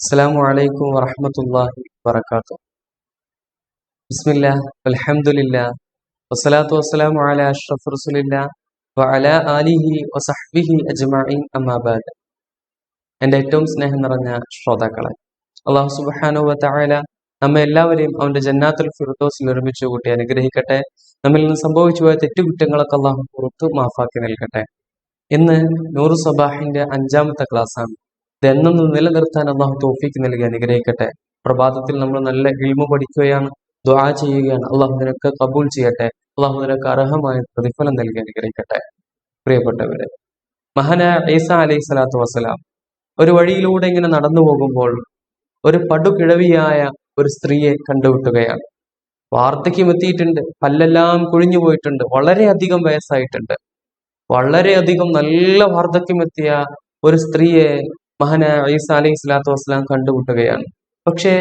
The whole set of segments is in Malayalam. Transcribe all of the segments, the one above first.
അസ്സാം വലൈക്കും വറഹമത്തല്ലാഹി വറക്കാത്തു ബിസ്മില്ല അലഹമുല്ല വസ്സലാത്തു വസ്സലാം അല അഷ്റഫ് റസുലില്ല വഅല ആലിഹി വസഹ്ബിഹി അജ്മഈൻ അമ്മാബാദ് എന്റെ ഏറ്റവും സ്നേഹം നിറഞ്ഞ ശ്രോതാക്കളെ അള്ളാഹു സുബാനോ വഅല നമ്മെ എല്ലാവരെയും അവന്റെ ജന്നാത്തുൽ ഫിർദോസിൽ നിർമ്മിച്ചു കൂട്ടി അനുഗ്രഹിക്കട്ടെ. നമ്മിൽ നിന്ന് സംഭവിച്ചു പോയ തെറ്റുകുറ്റങ്ങളൊക്കെ അള്ളാഹു പുറത്ത് മാഫാക്കി നൽകട്ടെ. ഇന്ന് നൂറ് സബാഹിന്റെ അഞ്ചാമത്തെ ക്ലാസ്സാണ്. ഇതെന്നും നിലനിർത്താൻ അള്ളാഹു തോഫിക്ക് നൽകി അനുഗ്രഹിക്കട്ടെ. പ്രഭാതത്തിൽ നമ്മൾ നല്ല ഇൽമു പഠിക്കുകയാണ് ദ്വാ ചെയ്യുകയാണ്. അള്ളാഹു നിനക്ക് കബൂൽ ചെയ്യട്ടെ. അള്ളാഹു നിനക്ക് അർഹമായ പ്രതിഫലം നൽകി അനുഗ്രഹിക്കട്ടെ. പ്രിയപ്പെട്ടവരെ മഹന ഈസ അലൈഹി സ്വലാത്തു വസ്സലാം ഒരു വഴിയിലൂടെ ഇങ്ങനെ നടന്നു പോകുമ്പോൾ ഒരു പടുകിഴവിയായ ഒരു സ്ത്രീയെ കണ്ടുവിട്ടുകയാണ് വാർദ്ധക്യം എത്തിയിട്ടുണ്ട് പല്ലെല്ലാം കുഴിഞ്ഞു പോയിട്ടുണ്ട് വളരെയധികം വയസ്സായിട്ടുണ്ട്. വളരെയധികം നല്ല വാർദ്ധക്യം എത്തിയ ഒരു സ്ത്രീയെ മഹാന ഈസ അലൈഹി സ്വലാത്തു വസ്സലാം കണ്ടുമുട്ടുകയാണ്. പക്ഷേ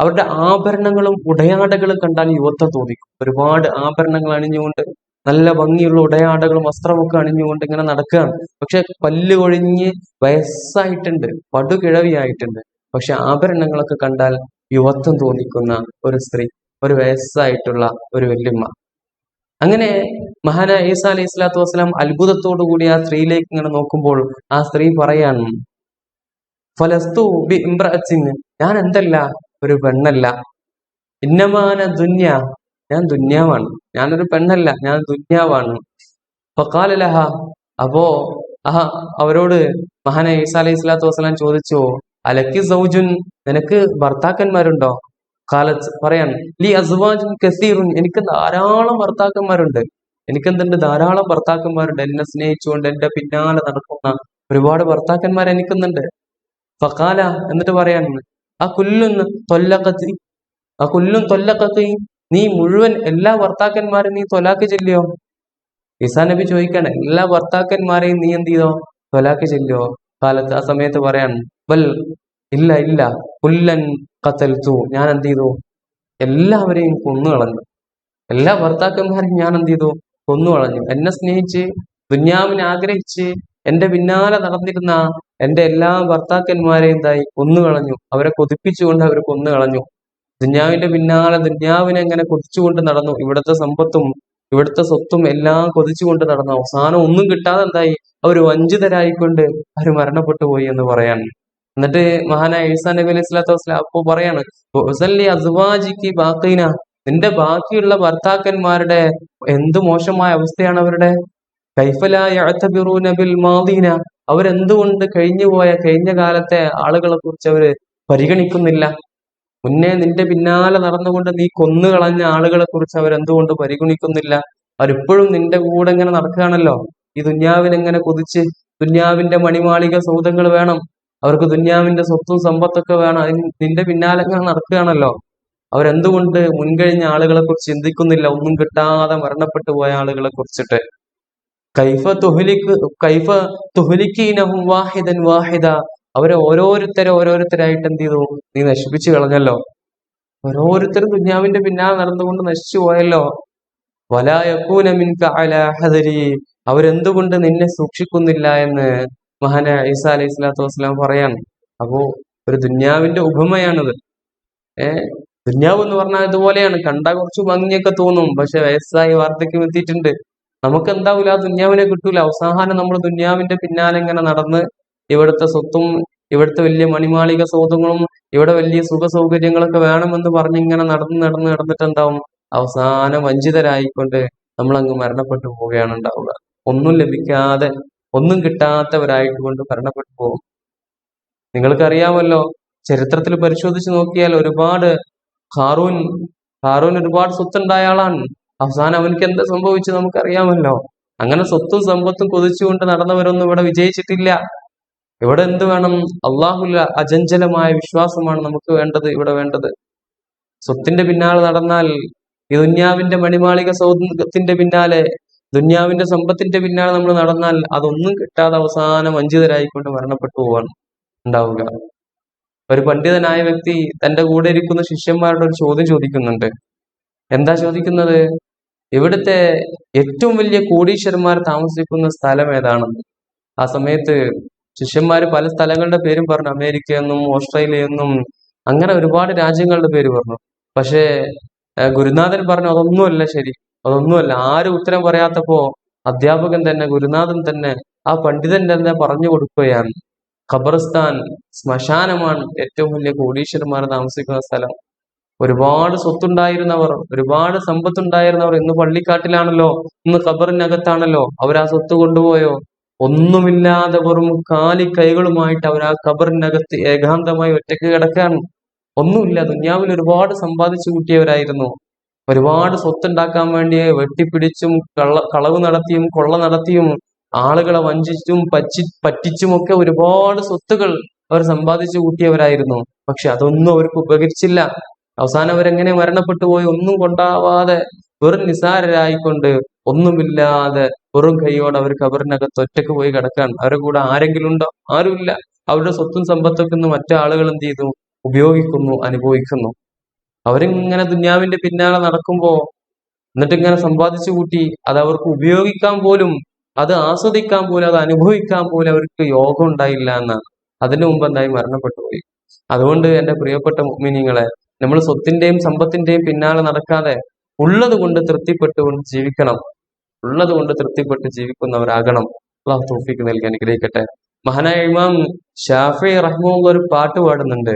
അവരുടെ ആഭരണങ്ങളും ഉടയാടകളും കണ്ടാൽ യുവത്വം തോന്നിക്കും. ഒരുപാട് ആഭരണങ്ങൾ അണിഞ്ഞുകൊണ്ട് നല്ല ഭംഗിയുള്ള ഉടയാടകളും വസ്ത്രമൊക്കെ അണിഞ്ഞുകൊണ്ട് ഇങ്ങനെ നടക്കുകയാണ്. പക്ഷെ പല്ല് കൊഴിഞ്ഞ് വയസ്സായിട്ടുണ്ട് പടുകിഴവിയായിട്ടുണ്ട്. പക്ഷെ ആഭരണങ്ങളൊക്കെ കണ്ടാൽ യുവത്വം തോന്നിക്കുന്ന ഒരു സ്ത്രീ ഒരു വയസ്സായിട്ടുള്ള ഒരു വല്യമ്മ. അങ്ങനെ മഹാന ഈസ അലൈഹി സ്വലാത്തു വസ്സലാം അത്ഭുതത്തോടു കൂടി ആ സ്ത്രീയിലേക്ക് ഇങ്ങനെ നോക്കുമ്പോൾ ആ സ്ത്രീ പറയാണ് ഫലസ്തു ബി ഇമ്രിന് ഞാൻ എന്തല്ല? ഒരു പെണ്ണല്ല. ഇന്നമാന ദുന്യ. ഞാൻ ദുന്യാവാണ്. ഞാനൊരു പെണ്ണല്ല. ഞാൻ ദുന്യാവാണ്. ഫക്കാലലഹ അപ്പോ ആഹ അവരോട് മഹാന ഈസാ അലൈഹി സ്വലാത്തു വസ്സലാം ചോദിച്ചു അലക്കി സൗജുൻ നിനക്ക് ഭർത്താക്കന്മാരുണ്ടോ? കാലത്ത് പറയാൻ ലി അസ്വാജുൻ കസീറുൻ. എനിക്ക് ധാരാളം ഭർത്താക്കന്മാരുണ്ട്. എനിക്കെന്തുണ്ട്? ധാരാളം ഭർത്താക്കന്മാരുണ്ട്. എന്നെ സ്നേഹിച്ചുകൊണ്ട് എന്റെ പിന്നാലെ നടക്കുന്ന ഒരുപാട് ഭർത്താക്കന്മാർ എനിക്കുന്നുണ്ട് ഫക്കാല എന്നിട്ട് പറയാൻ ആ കുല്ലും തൊല്ലക്കത്തി ആ കുല്ലും തൊല്ലക്കത്തി നീ മുഴുവൻ എല്ലാ ഭർത്താക്കന്മാരും നീ തൊലാക്ക് ചെല്ലിയോ? ഈസാ നബി ചോദിക്കാണ് എല്ലാ ഭർത്താക്കന്മാരെയും നീ എന്ത് ചെയ്തോ? തൊലാക്ക് ചെല്ലിയോ? കാലത്ത് ആ സമയത്ത് പറയാണ് വൽ ഇല്ല ഇല്ല കുല്ലൻ കത്തൽത്തു ഞാൻ എന്ത് ചെയ്തു? എല്ലാവരെയും കൊന്നു കളഞ്ഞു. എല്ലാ ഭർത്താക്കന്മാരെയും ഞാൻ എന്ത് ചെയ്തു? കൊന്നു കളഞ്ഞു. എന്നെ സ്നേഹിച്ച് ദുന്യാവിനെ ആഗ്രഹിച്ച് എന്റെ പിന്നാലെ നടന്നിരുന്ന എന്റെ എല്ലാ ഭർത്താക്കന്മാരെയും എന്തായി കൊന്നു കളഞ്ഞു. അവരെ കൊതിപ്പിച്ചുകൊണ്ട് അവർ കൊന്നു കളഞ്ഞു. ദുന്യാവിന്റെ പിന്നാലെ ദുന്യാവിനെ എങ്ങനെ കൊതിച്ചുകൊണ്ട് നടന്നു. ഇവിടുത്തെ സമ്പത്തും ഇവിടുത്തെ സ്വത്തും എല്ലാം കൊതിച്ചുകൊണ്ട് നടന്നു. അവസാനം ഒന്നും കിട്ടാതെ എന്തായി അവർ വഞ്ചിതരായിക്കൊണ്ട് അവർ മരണപ്പെട്ടു പോയി എന്ന് പറയാൻ. എന്നിട്ട് മഹാനായ ഈസാ നബി അലൈഹി സ്വലാത്തു വസ്സലാം അപ്പോ പറയാണ് "ഉസല്ലി ബാക്കീന നിന്റെ ബാക്കിയുള്ള ഭർത്താക്കന്മാരുടെ എന്ത് മോശമായ അവസ്ഥയാണ് അവരുടെ? ബിൽ മാദീന അവരെന്തുകൊണ്ട് കഴിഞ്ഞുപോയ കഴിഞ്ഞ കാലത്തെ ആളുകളെ കുറിച്ച് അവർ പരിഗണിക്കുന്നില്ല? മുന്നേ നിന്റെ പിന്നാലെ നടന്നുകൊണ്ട് നീ കൊന്നുകളഞ്ഞ ആളുകളെ കുറിച്ച് അവരെന്തുകൊണ്ട് പരിഗണിക്കുന്നില്ല? അവരിപ്പോഴും നിന്റെ കൂടെ ഇങ്ങനെ നടക്കുകയാണല്ലോ. ഈ ദുന്യാവിനെങ്ങനെ കൊതിച്ച് ദുന്യാവിന്റെ മണിമാളിക സൗദങ്ങൾ വേണം? അവർക്ക് ദുന്യാവിന്റെ സ്വത്തും സമ്പത്തൊക്കെ വേണം. നിന്റെ പിന്നാലെ ഇങ്ങനെ നടക്കുകയാണല്ലോ. അവരെന്തുകൊണ്ട് മുൻകഴിഞ്ഞ ആളുകളെ കുറിച്ച് ചിന്തിക്കുന്നില്ല? ഒന്നും കിട്ടാതെ മരണപ്പെട്ടു പോയ ആളുകളെ കുറിച്ചിട്ട്. കൈഫ തുഹലിക്ക് വാഹിദൻ വാഹിദ. അവരെ ഓരോരുത്തരെ ഓരോരുത്തരായിട്ട് എന്ത് ചെയ്തു? നീ നശിപ്പിച്ചു കളഞ്ഞല്ലോ. ഓരോരുത്തരും ദുന്യാവിന്റെ പിന്നാലെ നടന്നുകൊണ്ട് നശിച്ചു പോയല്ലോ. വലായക്കൂന മിൻക അവരെന്തുകൊണ്ട് നിന്നെ സൂക്ഷിക്കുന്നില്ല എന്ന് മഹാന ഈസ അലൈഹി സ്വലാത്തു വസ്സലാം പറയാണ് അപ്പോ ഒരു ദുന്യാവിന്റെ ഉപമയാണിത്. ഏഹ് ദുന്യാവ് എന്ന് പറഞ്ഞാൽ ഇതുപോലെയാണ്. കണ്ട കുറച്ച് ഭംഗിയൊക്കെ തോന്നും. പക്ഷെ വയസ്സായി വാർദ്ധക്യം എത്തിയിട്ടുണ്ട്. നമുക്ക് എന്താവില്ല ആ ദുന്യാവിനെ കിട്ടൂല. അവസാനം നമ്മൾ ദുന്യാവിന്റെ പിന്നാലെ ഇങ്ങനെ നടന്ന് ഇവിടുത്തെ സ്വത്തും ഇവിടുത്തെ വലിയ മണിമാളിക സൗധങ്ങളും ഇവിടെ വലിയ സുഖ സൗകര്യങ്ങളൊക്കെ വേണമെന്ന് പറഞ്ഞ് ഇങ്ങനെ നടന്ന് നടന്ന് നടന്നിട്ട് എന്താവും അവസാനം വഞ്ചിതരായിക്കൊണ്ട് നമ്മൾ അങ്ങ് മരണപ്പെട്ടു പോവുകയാണ് ഉണ്ടാവുക. ഒന്നും ലഭിക്കാതെ ഒന്നും കിട്ടാത്തവരായിട്ട് കൊണ്ട് മരണപ്പെട്ടു പോകും. നിങ്ങൾക്കറിയാമല്ലോ ചരിത്രത്തിൽ പരിശോധിച്ച് നോക്കിയാൽ ഒരുപാട് ഹാറൂൻ ഹാറൂൻ ഒരുപാട് സ്വത്തുണ്ടായ ആളാണ്. അവസാനം അവനക്ക് എന്താ സംഭവിച്ചു നമുക്കറിയാമല്ലോ. അങ്ങനെ സ്വത്തും സമ്പത്തും കൊതിച്ചുകൊണ്ട് നടന്നവരൊന്നും ഇവിടെ വിജയിച്ചിട്ടില്ല. ഇവിടെ എന്ത് വേണം? അള്ളാഹുല അചഞ്ചലമായ വിശ്വാസമാണ് നമുക്ക് വേണ്ടത് ഇവിടെ വേണ്ടത്. സ്വത്തിന്റെ പിന്നാലെ നടന്നാൽ ഈ ദുന്യാവിന്റെ മണിമാളിക സൗധത്തിന്റെ പിന്നാലെ ദുന്യാവിന്റെ സമ്പത്തിന്റെ പിന്നാലെ നമ്മൾ നടന്നാൽ അതൊന്നും കിട്ടാതെ അവസാനം വഞ്ചിതരായിക്കൊണ്ട് മരണപ്പെട്ടു പോവാണ് ഉണ്ടാവുക. ഒരു പണ്ഡിതനായ വ്യക്തി തന്റെ കൂടെ ഇരിക്കുന്ന ശിഷ്യന്മാരുടെ ഒരു ചോദ്യം ചോദിക്കുന്നുണ്ട്. എന്താ ചോദിക്കുന്നത്? ഇവിടുത്തെ ഏറ്റവും വലിയ കോടീശ്വരന്മാർ താമസിക്കുന്ന സ്ഥലം ഏതാണെന്ന്? ആ സമയത്ത് ശിഷ്യന്മാര് പല സ്ഥലങ്ങളുടെ പേരും പറഞ്ഞു. അമേരിക്ക എന്നും ഓസ്ട്രേലിയ എന്നും അങ്ങനെ ഒരുപാട് രാജ്യങ്ങളുടെ പേര് പറഞ്ഞു. പക്ഷേ ഗുരുനാഥൻ പറഞ്ഞു അതൊന്നുമല്ല ശരി. അതൊന്നുമല്ല. ആരും ഉത്തരം പറയാത്തപ്പോ അധ്യാപകൻ തന്നെ ഗുരുനാഥൻ തന്നെ ആ പണ്ഡിതൻ തന്നെ പറഞ്ഞു കൊടുക്കുകയാണ്. ഖബർസ്ഥാൻ ശ്മശാനമാണ് ഏറ്റവും വലിയ കോടീശ്വരന്മാർ താമസിക്കുന്ന സ്ഥലം. ഒരുപാട് സ്വത്തുണ്ടായിരുന്നവർ ഒരുപാട് സമ്പത്തുണ്ടായിരുന്നവർ ഇന്ന് പള്ളിക്കാട്ടിലാണല്ലോ ഇന്ന് ഖബറിനകത്താണല്ലോ അവർ ആ സ്വത്ത് കൊണ്ടുപോയോ? ഒന്നുമില്ലാതെ വെറും കാലി കൈകളുമായിട്ട് അവർ ആ ഖബറിനകത്ത് ഏകാന്തമായി ഒറ്റയ്ക്ക് കിടക്കാണ്. ഒന്നുമില്ല ദുന്യാവിൽ ഒരുപാട് സമ്പാദിച്ചു കൂട്ടിയവരായിരുന്നു. ഒരുപാട് സ്വത്തുണ്ടാക്കാൻ വേണ്ടി വെട്ടിപ്പിടിച്ചും കള്ള കളവ് നടത്തിയും കൊള്ള നടത്തിയും ആളുകളെ വഞ്ചിച്ചും പച്ചി പറ്റിച്ചുമൊക്കെ ഒരുപാട് സ്വത്തുകൾ അവർ സമ്പാദിച്ചു കൂട്ടിയവരായിരുന്നു. പക്ഷെ അതൊന്നും അവർക്ക് ഉപകരിച്ചില്ല. അവസാനം അവരെങ്ങനെ മരണപ്പെട്ടു പോയി? ഒന്നും കൊണ്ടാവാതെ വെറും നിസാരരായിക്കൊണ്ട് ഒന്നുമില്ലാതെ വെറും കൈയോടെ അവർ കബറിനകത്ത് ഒറ്റയ്ക്ക് പോയി കിടക്കാൻ അവരുടെ കൂടെ ആരെങ്കിലും ഉണ്ടോ? ആരുമില്ല. അവരുടെ സ്വത്തും സമ്പത്തൊക്കെ ഒന്ന് മറ്റാളുകൾ എന്ത് ചെയ്തു? ഉപയോഗിക്കുന്നു അനുഭവിക്കുന്നു. അവരിങ്ങനെ ദുന്യാവിന്റെ പിന്നാലെ നടക്കുമ്പോ എന്നിട്ട് ഇങ്ങനെ സമ്പാദിച്ചു കൂട്ടി അത് അവർക്ക് ഉപയോഗിക്കാൻ പോലും അത് ആസ്വദിക്കാൻ പോലും അത് അനുഭവിക്കാൻ പോലും അവർക്ക് യോഗം ഉണ്ടായില്ല എന്നാണ് അതിനു മുമ്പ് എന്തായി? മരണപ്പെട്ടു പോയി. അതുകൊണ്ട് എന്റെ പ്രിയപ്പെട്ട മുഅ്മിനീങ്ങളെ നമ്മൾ സ്വത്തിന്റെയും സമ്പത്തിന്റെയും പിന്നാലെ നടക്കാതെ ഉള്ളത് കൊണ്ട് തൃപ്തിപ്പെട്ടുകൊണ്ട് ജീവിക്കണം ഉള്ളത് കൊണ്ട് തൃപ്തിപ്പെട്ട് ജീവിക്കുന്നവരാകണം അള്ളാഹു തൗഫീക്ക് നൽകി അനുഗ്രഹിക്കട്ടെ മഹാനായ ഇമാം ഷാഫി റഹ്മുള്ള ഒരു പാട്ട് പാടുന്നുണ്ട്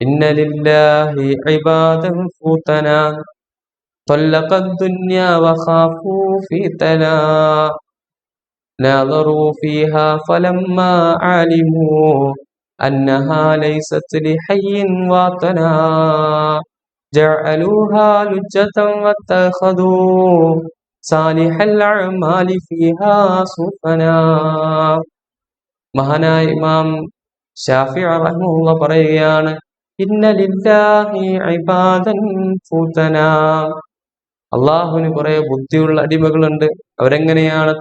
ഇന്നലില്ലാഹി ഇബാദൻ ഫൂതന طلق الدنيا وخافوا فتنا ناظروا فيها فلما علموا أنها ليست لحي وطنا جعلوها لجة واتخذوا صالح الأعمال فيها سفنا മഹാനായ ഇമാം ഷാഫി റഹ്മുള്ള പറയുകയാണ് ഇന്നലില്ലാഹി ഇബാദൻ ഫൂതന അള്ളാഹുവിന് കുറെ ബുദ്ധിയുള്ള അടിമകളുണ്ട്. അവരെങ്ങനെയാണ്?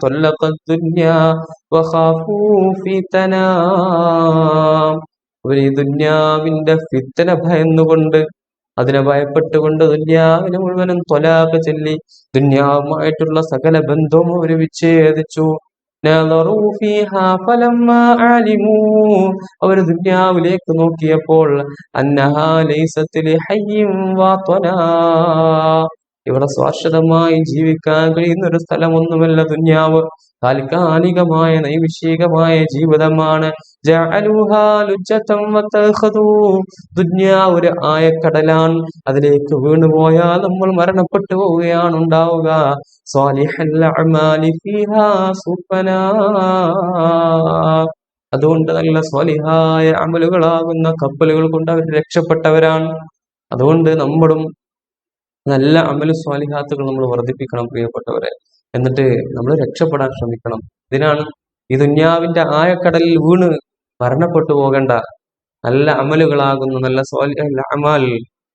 അവർ ദുന്യാവിന്റെ ഫിത്തന ഭയന്നുകൊണ്ട് അതിനെ ഭയപ്പെട്ടുകൊണ്ട് ദുന്യാവിനെ മുഴുവനും തൊലാക്ക് ചൊല്ലി ദുന്യാവുമായിട്ടുള്ള സകല ബന്ധവും അവർ വിച്ഛേദിച്ചു. അവർ ദുന്യാവിലേക്ക് നോക്കിയപ്പോൾ അന്നഹാ ഹയ്യം വാ വാത്വനാ ഇവിടെ സ്വാശ്വതമായി ജീവിക്കാൻ കഴിയുന്ന ഒരു സ്ഥലമൊന്നുമല്ല ദുന്യാവ്. താൽക്കാലികമായ നൈമിഷികമായ ജീവിതമാണ്. ദുന്യാവ് ഒരു ആയക്കടലാണ് അതിലേക്ക് വീണുപോയാൽ നമ്മൾ മരണപ്പെട്ടു പോവുകയാണ് ഉണ്ടാവുക. അതുകൊണ്ട് നല്ല സ്വാലിഹായ അമലുകളാകുന്ന കപ്പലുകൾ കൊണ്ട് അവർ രക്ഷപ്പെട്ടവരാണ്. അതുകൊണ്ട് നമ്മളും നല്ല അമല സ്വാലിഹാത്തുകൾ നമ്മൾ വർദ്ധിപ്പിക്കണം പ്രിയപ്പെട്ടവരെ. എന്നിട്ട് നമ്മൾ രക്ഷപ്പെടാൻ ശ്രമിക്കണം. ഇതിനാണ് ഈ ദുന്യാവിന്റെ ആയക്കടലിൽ വീണ് മരണപ്പെട്ടു പോകേണ്ട നല്ല അമലുകളാകുന്ന നല്ല സ്വാലിഹ അമാൽ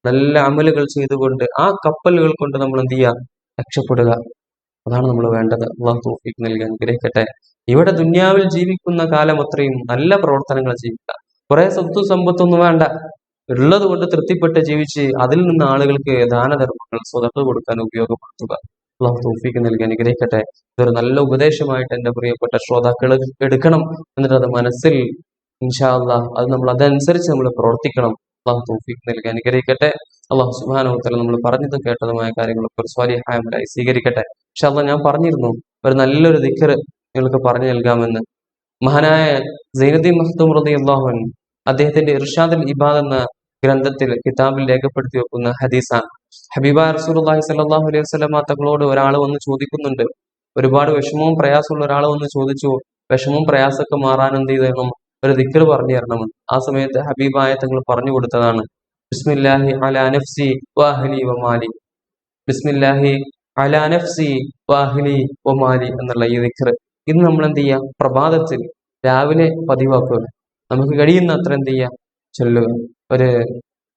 നല്ല അമലുകൾ ചെയ്തുകൊണ്ട് ആ കപ്പലുകൾ കൊണ്ട് നമ്മൾ എന്ത് ചെയ്യുക രക്ഷപ്പെടുക. അതാണ് നമ്മൾ വേണ്ടത്. അള്ളാഹു നൽകി അനുഗ്രഹിക്കട്ടെ. ഇവിടെ ദുന്യാവിൽ ജീവിക്കുന്ന കാലം അത്രയും നല്ല പ്രവർത്തനങ്ങൾ ചെയ്യുക കുറെ സ്വത്തും സമ്പത്തൊന്നും വേണ്ട. ഉള്ളത് കൊണ്ട് തൃപ്തിപ്പെട്ട് ജീവിച്ച് അതിൽ നിന്ന് ആളുകൾക്ക് ദാനധർമ്മങ്ങൾ സ്വതക്ക കൊടുക്കാൻ ഉപയോഗപ്പെടുത്തുക. അള്ളാഹു തോഫിക്ക് നൽകി അനുഗ്രഹിക്കട്ടെ. ഇതൊരു നല്ല ഉപദേശമായിട്ട് എന്റെ പ്രിയപ്പെട്ട ശ്രോതാക്കൾ എടുക്കണം എന്നിട്ട് അത് മനസ്സിൽ ഇൻഷാ അത് നമ്മൾ അതനുസരിച്ച് നമ്മൾ പ്രവർത്തിക്കണം. അള്ളാഹു തോഫിക്ക് നൽകി അനുഗ്രഹിക്കട്ടെ. അള്ളാഹു സുബാനോത്തല നമ്മൾ പറഞ്ഞതും കേട്ടതുമായ കാര്യങ്ങളൊക്കെ ഒരു സ്വാലിഹായമായി സ്വീകരിക്കട്ടെ. പക്ഷെ അള്ളാഹ് ഞാൻ പറഞ്ഞിരുന്നു ഒരു നല്ലൊരു ദിക്കർ നിങ്ങൾക്ക് പറഞ്ഞു നൽകാമെന്ന്. മഹാനായ സൈനുദ്ദീൻ റളിയല്ലാഹു അൻഹു അദ്ദേഹത്തിന്റെ ഇർഷാദിൽ ഇബാദ് എന്ന ഗ്രന്ഥത്തിൽ കിതാബിൽ രേഖപ്പെടുത്തി വെക്കുന്ന ഹദീസാണ്. ഹബീബ റസൂലുള്ളാഹി സ്വല്ലല്ലാഹു അലൈഹി വസല്ലമ തങ്ങളോട് ഒരാൾ വന്ന് ചോദിക്കുന്നുണ്ട്. ഒരുപാട് വിഷമവും പ്രയാസമുള്ള ഒരാൾ വന്ന് ചോദിച്ചു. വിഷമവും പ്രയാസമൊക്കെ മാറാൻ എന്ത് ചെയ്തേക്കണം ഒരു ദിക്കർ പറഞ്ഞു തരണമെന്ന് ആ സമയത്ത് ഹബീബായ തങ്ങൾ പറഞ്ഞു കൊടുത്തതാണ്. ബിസ്മില്ലാഹി അലാ നഫ്സി വാഹലി വമാലി ബിസ്മില്ലാഹി അലാ നഫ്സി വാഹലി വമാലി എന്നുള്ള ഈ ദിക്കർ ഇന്ന് നമ്മൾ എന്ത് ചെയ്യാം? പ്രഭാതത്തിൽ രാവിലെ പതിവാക്കുക നമുക്ക് കഴിയുന്ന അത്ര എന്ത് ചെയ്യാം? ചൊല്ലുക. ഒരു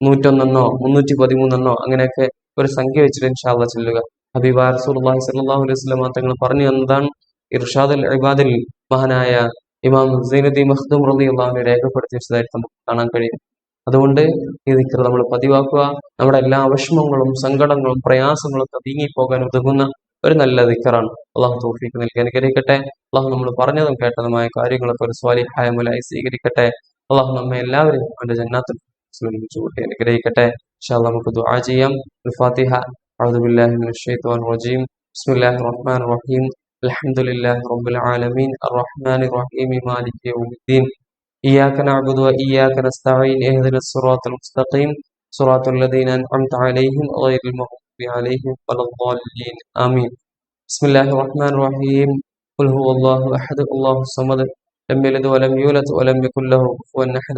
നൂറ്റൊന്നെണ്ണോ മുന്നൂറ്റി പതിമൂന്നെണ്ണോ അങ്ങനെയൊക്കെ ഒരു സംഖ്യ വെച്ചിട്ട് ഇൻഷാല്ല ചെല്ലുക. ഹബീബ റസൂലുള്ളാഹി സ്വല്ലല്ലാഹു അലൈഹി വസല്ലം തങ്ങൾ പറഞ്ഞു എന്നതാണ് ഇർഷാദുൽ ഇബാദിൽ മഹാനായ ഇമാം സൈനുദ്ദീൻ മഖ്ദൂം റളിയല്ലാഹു അൻഹു രേഖപ്പെടുത്തി വെച്ചതായിട്ട് നമുക്ക് കാണാൻ കഴിയും. അതുകൊണ്ട് ഈ ദിക്ർ നമ്മൾ പതിവാക്കുക. നമ്മുടെ എല്ലാ വിഷമങ്ങളും സങ്കടങ്ങളും പ്രയാസങ്ങളും ഒക്കെ നീങ്ങിപ്പോകാൻ ഉതകുന്ന ഒരു നല്ല ദിക്കറാണ് അള്ളാഹു തോഫിക്ക് നൽകി അനുഗ്രഹിക്കട്ടെ. അള്ളാഹു നമ്മൾ പറഞ്ഞതും കേട്ടതുമായ കാര്യങ്ങളൊക്കെ ഒരു സ്വാലിഹായ മുലായി സ്വീകരിക്കട്ടെ. അള്ളാഹു നമ്മെ എല്ലാവരും അവന്റെ ജന്നാത്തിൽ കൂട്ടി അനുഗ്രഹിക്കട്ടെ ഇൻഷാ നമുക്ക് ദുആ ചെയ്യാം ഫാത്തിഹ أعوذ بالله من الشيطان الرجيم بسم الله الرحمن الرحيم الحمد لله رب العالمين الرحمن الرحيم مالك يوم الدين إياك نعبد وإياك نستعين اهدنا الصراط المستقيم صراط الذين أنعمت عليهم غير المغضوب عليهم ولا الضالين آمين بسم الله الرحمن الرحيم قل هو الله أحد الله الصمد لم يلد ولم يولد ولم يكن له كفوا أحد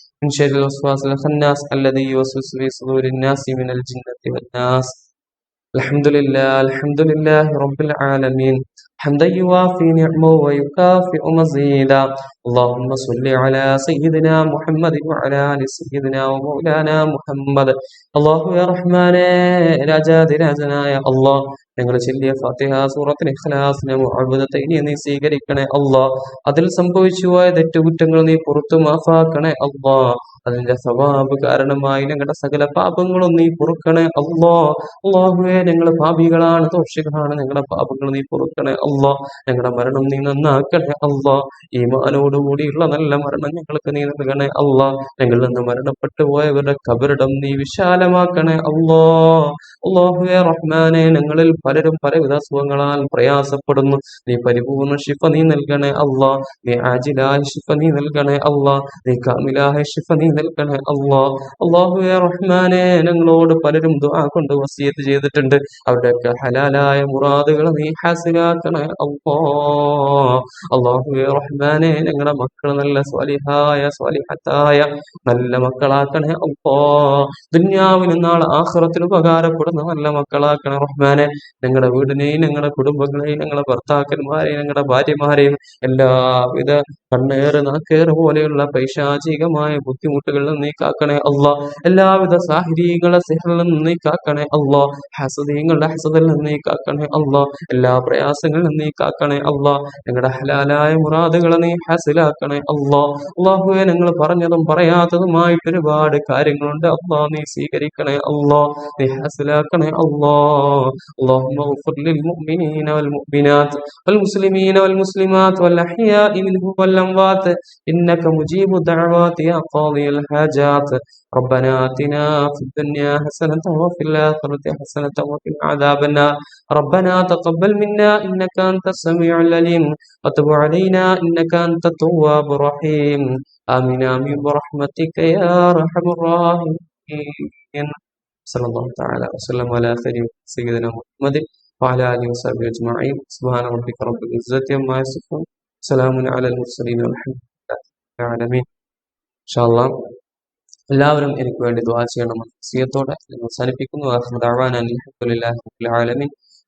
من شر الوسواس الخناس الذي يوسوس في صدور الناس من الجنة والناس الحمد لله الحمد لله رب العالمين حمدا يوافي نعمه ويكافئ مزيدا اللهم صل على سيدنا محمد وعلى ال سيدنا ومولانا محمد الله يا رحمن രാജാതിരാജനായ അള്ളാഹ് ഞങ്ങൾ ചൊല്ലിയ ഫാത്തിഹ സൂറത്തിന് ഇഖ്ലാസിനെ മുഅബ്ബദത്തൈനി നീ സ്വീകരിക്കണേ അള്ളാഹ് അതിൽ സംഭവിച്ചു പോയ തെറ്റുകുറ്റങ്ങൾ നീ പുറത്തു മാഫാക്കണേ അള്ളാഹ് അതിന്റെ സ്വഭാവ കാരണമായി ഞങ്ങളുടെ സകല പാപങ്ങളും നീ പൊറുക്കണേ അള്ളാ അള്ളാഹുവെ ഞങ്ങൾ പാപികളാണ് ദോഷികളാണ് ഞങ്ങളുടെ പാപങ്ങൾ നീ പൊറുക്കണേ അള്ളാ ഞങ്ങളുടെ മരണം നീ നന്നാക്കണേ അള്ളാ. ഈ മാനോടുകൂടിയുള്ള നല്ല മരണം ഞങ്ങൾക്ക് നീ നൽകണേ അള്ളാ. ഞങ്ങൾ നിന്ന് മരണപ്പെട്ടു പോയവരുടെ കബറിടം നീ വിശാലമാക്കണേ അള്ളാ. അള്ളാഹുവെ റഹ്മാനെ ഞങ്ങളിൽ പലരും പലവിധ അസുഖങ്ങളാൽ പ്രയാസപ്പെടുന്നു. നീ പരിപൂർണ ശിഫ നീ നൽകണേ അള്ളാ. നീ ആജിലായ ശിഫ നീ നൽകണേ അള്ളാ. നീ കാമിലായ ശിഫ നീ നൽകണേ അള്ളാ. അള്ളാഹുവെ റഹ്മാനെ ഞങ്ങളോട് പലരും ദുആ കൊണ്ട് വസിയത്ത് ചെയ്തിട്ടുണ്ട്. അവരുടെയൊക്കെ ഹലാലായ മുറാദുകൾ നീ ഹാസിലാക്കണേ അള്ളാഹുവെ റഹ്മാനെ ഞങ്ങളുടെ മക്കൾ നല്ല സ്വാലിഹായ സ്വാലിഹത്തായ നല്ല മക്കളാക്കണേ അപ്പോ ദുന്യാവിന് നാളെ ആഹ്റത്തിൽ ഉപകാരപ്പെടുന്ന നല്ല മക്കളാക്കണേ റഹ്മാനെ. ഞങ്ങളുടെ വീടിനെയും ഞങ്ങളുടെ കുടുംബങ്ങളെയും ഞങ്ങളുടെ ഭർത്താക്കന്മാരെയും ഞങ്ങളുടെ ഭാര്യമാരെയും എല്ലാവിധ കണ്ണേറ് നാക്കേറ് പോലെയുള്ള പൈശാചികമായ ബുദ്ധിമുട്ടുകളിൽ നീ കാക്കണേ അള്ളാ എല്ലാവിധ സാഹചര്യങ്ങളെ സിഹറിൽ നിന്ന് നീ കാക്കണേ അള്ളാ ഹസദീങ്ങളുടെ ഹസദിൽ നിന്ന് നീ കാക്കണേ അള്ളാ എല്ലാ പ്രയാസങ്ങളിൽ നിന്ന് നീ കാക്കണേ അള്ളാ ഞങ്ങളുടെ ഹലാലായ മുറാദുകളെ നീ ഹസിലാക്കണേ അള്ളാ അള്ളാഹുവെ ഞങ്ങൾ പറഞ്ഞതും പറയാത്തതുമായിട്ട് ഒരുപാട് കാര്യങ്ങളുണ്ട് അള്ളാ നീ സ്വീകരിക്കണേ അള്ളാ നീ ഹസിലാക്കണേ അള്ളാ اللهم اغفر للمؤمنين والمؤمنات والمسلمين والمسلمات والأحياء منهم والأموات إنك مجيب الدعوات يا قاضي الحاجات ربنا آتنا في الدنيا حسنة وفي الآخرة حسنة وقنا عذاب النار ربنا تقبل منا إنك أنت السميع العليم وتب علينا إنك أنت التواب الرحيم آمين آمين برحمتك يا أرحم الراحمين صلى الله تعالى وسلم على خير سيدنا محمد وعلى آله وصحبه أجمعين سبحان ربك رب العزة عما يصفون سلام على المرسلين والحمد لله رب العالمين إن شاء الله എല്ലാവരും എനിക്ക് വേണ്ടി ദുആ ചെയ്യണം സിയത്തോടെ അവസാനിപ്പിക്കുന്നു അഹമ്മദ് അവാൻ അലഹമുല്ലാ റബ്ബിൽ ആലമീൻ